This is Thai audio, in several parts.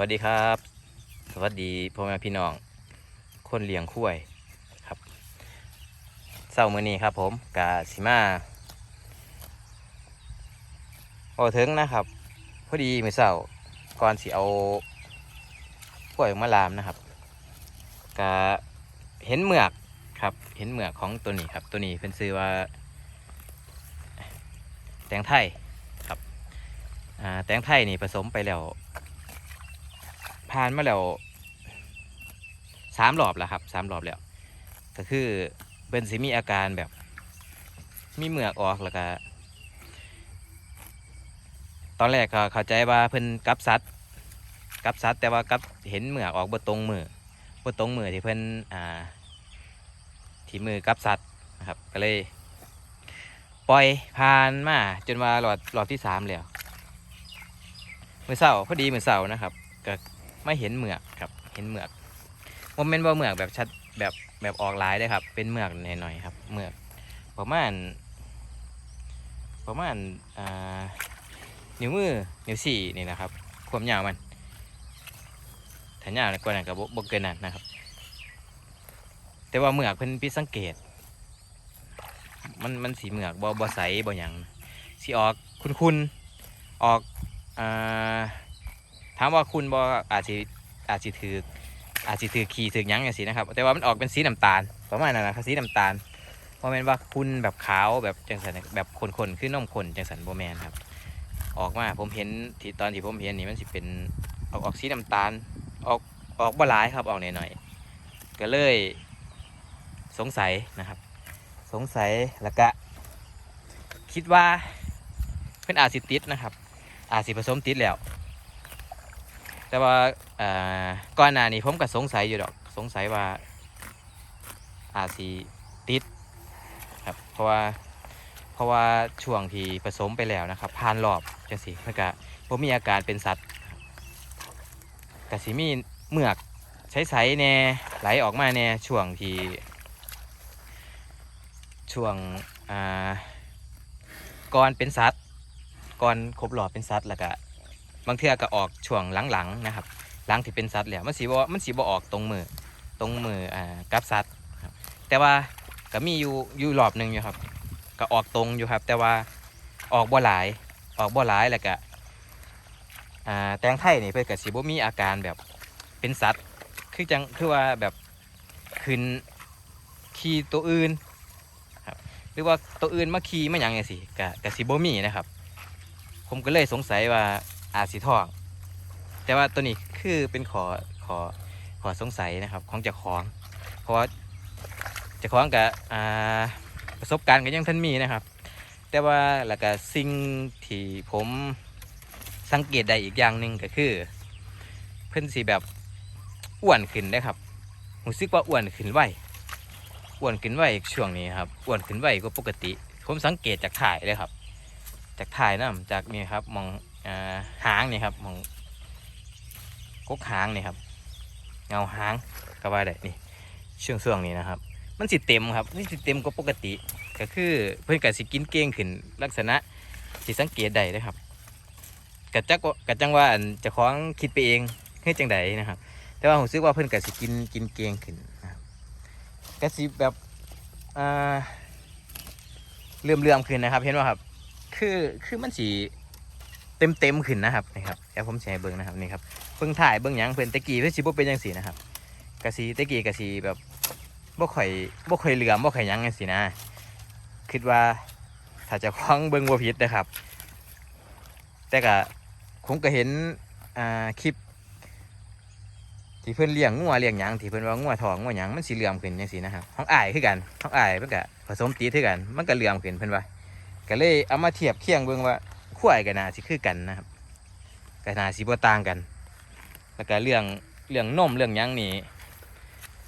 วัสดีครับ สวัสดีพ่อแม่พี่น้อง คนเลี้ยงคุ้ยครับเศร้ามือนี้ครับ ผมกาสิมาโอถึงนะครับ พอดีมือเศร้าก่อนสิเอากล้วยมาลามนะครับกาเห็นเหมือกครับ เห็นเหมือกของตัวนี้ครับ ตัวนี้เป็นซื้อว่า แตงไทยครับแตงไทยนี่ผสมไปแล้ว ผ่านมาแล้วสามรอบแล้วครับสามรอบแล้ว ก็คือเป็นสิมีอาการแบบ มีเหมือกออกแล้วก็ ตอนแรกก็เข้าใจว่าเพิ่นกับสัตว์กับสัตว์แต่ว่ากับเห็นเหมือกออกบ่ตรงมือบ่ตรงมือที่เพิ่นอ่า ที่มือกับสัตว์นะครับ ก็เลย ปล่อยผ่านมาจนมารอบรอบที่สามแล้วมือเสาร์พอดีมือเสาร์นะครับก็ ไม่เห็นเหมือกครับ เห็นเหมือกโมเมนว่าเหมือกแบบชัดแบบแบบออกลายได้ครับ เป็นเหมือกหน่อยๆครับเหมือกประมาณประมาณอ่านิ้วมือนิ้วสี่นี่นะครับ ความยาวมันถ้ายาวกว่านั้นก็บบ่เกินนั้นนะครับ แต่ว่าเหมือกเพิ่นพิสังเกต มันมันสีเหมือกบ่บ่ใสบ่หยังสีออกคุณๆออกอ่า ถามว่าคุณบออาจจะอาจจะถืออาจจะถือขี่ถือยังอย่างสีนะครับ แต่ว่ามันออกเป็นสีน้ำตาลประมาณนั้นนะครับสีน้ำตาลโมเมนว่าคุณแบบขาวแบบจังสันแบบคนๆขึ้นนมคนจังสันโมแมนครับ ออกมาผมเห็นที่ตอนที่ผมเห็นนี่มันสิเป็นออกออกสีน้ำตาลออกออกบ่หลายครับออกหน่อยๆก็เลยสงสัยนะครับ สงสัยแล้วก็คิดว่าเพื่อนอาจสิติดนะครับ อาจสิผสมติดแล้ว แต่ว่าอ่อก่อนหน้านี้ผมก็สงสัยอยู่ดอก สงสัยว่าอาจสิติดครับเพราะว่าเพราะว่าช่วงที่ผสมไปแล้วนะครับผ่านรอบจังสิมันก็ผมมีอาการเป็นสัตว์กสิมีเมือกใสๆแน่ไหลออกมาแน่ช่วงที่ช่วงอ่าก่อนเป็นสัตว์ก่อนครบรอบเป็นสัตว์แล้วก็ บางเทื่อก็ออกช่วงหลังๆนะครับหลังที่เป็นสัตว์แล้วมันสีบ่มันสีบ่ออกตรงมือตรงมืออ่ากับสัตว์แต่ว่าก็มีอยู่อยู่รอบหนึ่งอยู่ครับ ก็ออกตรงอยู่ครับ แต่ว่าออกบ่หลายออกบ่หลายแล้วก็อ่าแตงไทยนี่เพื่อนก็สีบ่มีอาการแบบเป็นสัตว์คือจังคือว่าแบบขึ้นขี่ตัวอื่นครับหรือว่าตัวอื่นมาขี่มาหยังไงสิก็ก็สิบ่มีนะครับ ผมก็เลยสงสัยว่า อาจสีทอง แต่ว่าตัวนี้คือเป็นขอขอขอสงสัยนะครับ ของเจ้าของ เพราะว่าเจ้าของกับประสบการณ์ก็ยังท่านมีนะครับ แต่ว่าแล้วก็สิ่งที่ผมสังเกตได้อีกอย่างหนึ่งก็คือ เพิ่อนสีแบบอ้วนขึ้นนะครับรู้สึกว่าอ้วนขึ้นไวอ้วนขึ้นไวช่วงนี้ครับอ้วนขึ้นไวกว่าปกติ ผมสังเกตจากถ่ายเลยครับ จากถ่ายนะจากนี่ครับมอง หางนี่ครับมองกกหางนี่ครับ เงาหางก็ว่าได้นี่ช่วงช่วงนี้นะครับ มันสิเต็มครับมันสิเต็มกว่าปกติ ก็คือเพื่อนกับสิกินเก่งขึ้น ลักษณะสิสังเกตได้เลยครับกะจักว่ากะจังว่าจะคล้องคิดไปเองให้จังใดนะครับ แต่ว่าผมซื้อว่าเพื่อนกับสิกินกินเก่งขึ้นนะครับกะสิแบบอ่าเลื่อมเลื่อมขึ้นนะครับ เห็นว่าครับ คือคือมันสี เต็มเต็มๆขึ้นนะครับนี่ครับแล้วผมแชร์เบิ้งนะครับนี่ครับเพิ่งถ่ายเบิ้งยังเพิ่นตะกี้เพิ่นสิบ่เป็นจังซี่นะครับกะสีตะกี้กะสีแบบบ่ค่อยบ่ค่อยเหลือมบ่ค่อยยังจังซี่นะ คิดว่าถ้าจะคล้าของเบิ้งบ่ผิดนะครับ แต่ก็ผมก็เห็นอ่าคลิปที่เพิ่นเลี้ยงงัวเลี้ยงหยังที่เพิ่นว่างัวทองงัวหยังมันสิเหลื่อมขึ้นจังซี่นะครับของอายคือกันของอายมันก็ผสมตีคือกัน มันก็เหลื่อมขึ้นเพิ่นว่าก็เลยเอามาเทียบเคียงเบิ่งว่า ขั้วก็น่าสิคือกันนะครับก็น่าสิบ่ต่างกัน แล้วก็เรื่องเรื่องนมเรื่องยังนี่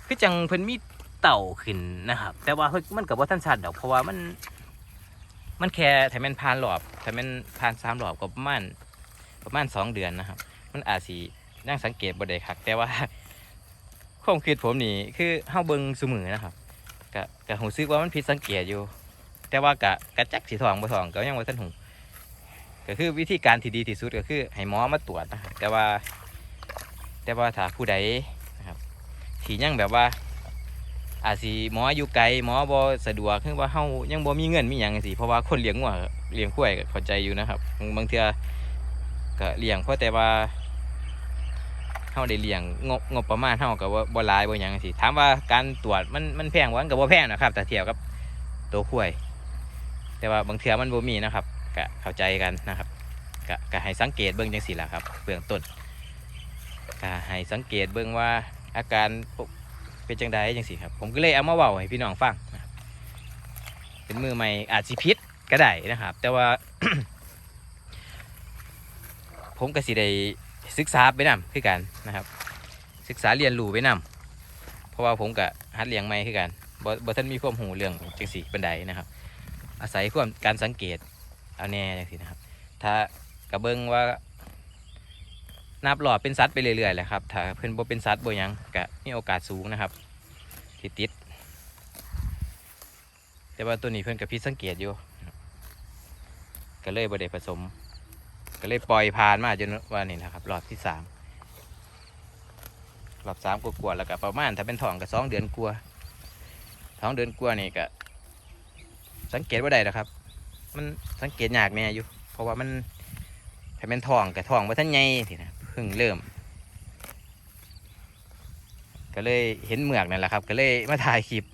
คือจังเพิ่นมีเต่าขึ้นนะครับ แต่ว่าเฮ้ยมันก็บ่ทันชัดดอกเพราะว่ามัน มันแค่ถ้าแม่นผ่านรอบถ้าแม่นผ่านสามรอบก็ประมาณประมาณสองเดือนนะครับ มันอาจสินั่งสังเกตบ่ได้คักแต่ว่าความคิดผมนี่คือเฮาเบิ่งซุมือนะครับก็ก็หูซึกว่ามันผิดสังเกตอยู่ แต่ว่าก็กะจักสิทองบ่ทองก็ยังบ่ทันหู ก็คือวิธีการที่ดีที่สุดก็คือให้หมอมาตรวจนะครับแต่ว่า แต่ว่าถ้าผู้ใดนะครับที่ยังแบบว่า อาจสิหมออยู่ไกลหมอบ่สะดวกคือว่าเฮายังบ่มีเงินมีหยังจังซี่เพราะว่าคนเลี้ยงงัวเลี้ยงควายก็เข้าใจอยู่นะครับ บางเทื่อก็เลี้ยงเพราะแต่ว่าเฮาได้เลี้ยงงบงบประมาณเฮาก็บ่บ่หลายบ่หยังจังซี่ถามว่าการตรวจมันมันแพงบ่มันก็บ่แพงนะครับแต่เทียบกับตัวควายแต่ว่าบางเทื่อมันบ่มีนะครับ ก็เข้าใจกันนะครับก็ก็ให้สังเกตเบิ่งจังซี่ล่ะครับเบื้องต้นก็ให้สังเกตเบิ่งว่าอาการเป็นจังใดจังสิครับ ผมก็เลยเอามาเว้าให้พี่น้องฟังเป็นมือใหม่อาจสิพิษก็ได้นะครับ แต่ว่า ผมก็สิได้ศึกษาไปนำคือกันนะครับ ศึกษาเรียนรู้ไปนำเพราะว่าผมก็หัดเลี้ยงใหม่คือกันบ่บ่ทันมีความหูเรื่องจังสีเป็นใดนะครับ อาศัยความการสังเกต เอาแน่จังสินะครับ ถ้ากระเบิงว่า นับหลอดเป็นสัตว์ไปเรื่อยๆแหละครับ ถ้าเพิ่อนบ่เป็นสัตว์บ่ยังก็มีโอกาสสูงนะครับที่ติด แต่ว่าตัวนี้เพิ่อนกับพี่สังเกตอยู่ ก็เลยบ่ได้ผสม ก็เลยปล่อยผ่านมาจนว่านี่นะครับรอบที่สามรอบสามกว่าๆแล้วก็ประมาณถ้าเป็นท้องก็สองเดือนกว่าท้องเดือนกว่านี่ก็สังเกตว่าได้นะครับ มันสังเกตยากแน่อยู่ เพราะว่ามันถ้าเป็นทองกับทองว่าท่านใหญ่ทีนะเพิ่งเริ่ม ก็เลยเห็นเหมือกนั่นแหละครับ ก็เลยมาถ่ายคลิป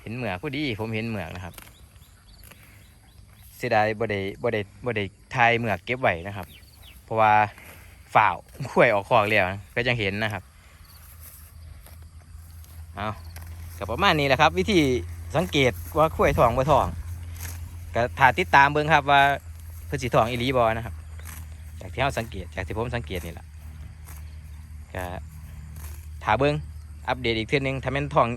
เห็นเหมือกพอดี ผมเห็นเหมือกนะครับเสียดายบ่ได้บ่ได้บ่ได้ถ่ายเหมือกเก็บไว้นะครับ เพราะว่าฝ่าวข่วยออกคอกแล้วก็ยังเห็นนะครับเอากับประมาณนี้แหละครับ วิธีสังเกตว่าข่วยทองบ่ทอง ก็ถ้าติดตามเบิ่งครับว่าเพิ่นสิทองอีลีบ่นะครับ จากที่เราสังเกตจากที่ผมสังเกตนี่แหละก็ถาเบิ้งอัปเดตอีกเทื่อนึงถ้าแม่นทอง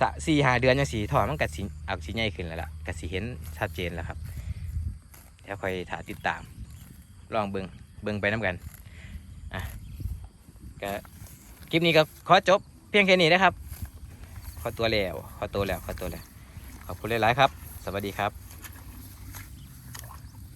สะสี่หาเดือนยังสีทองมันกัดสีอักสีใหญ่ขึ้นแล้วล่ะกัดสีเห็นชัดเจนแล้วครับเดี๋ยวคอยถาติดตาม ลองเบิ้งเบิ้งไปน้ำกันอะก็คลิปนี้ก็ขอจบเพียงแค่นี้นะครับ ขอตัวแล้ว ขอตัวแล้ว ขอตัวแล้ว ขอบคุณหลายๆครับ สวัสดีครับ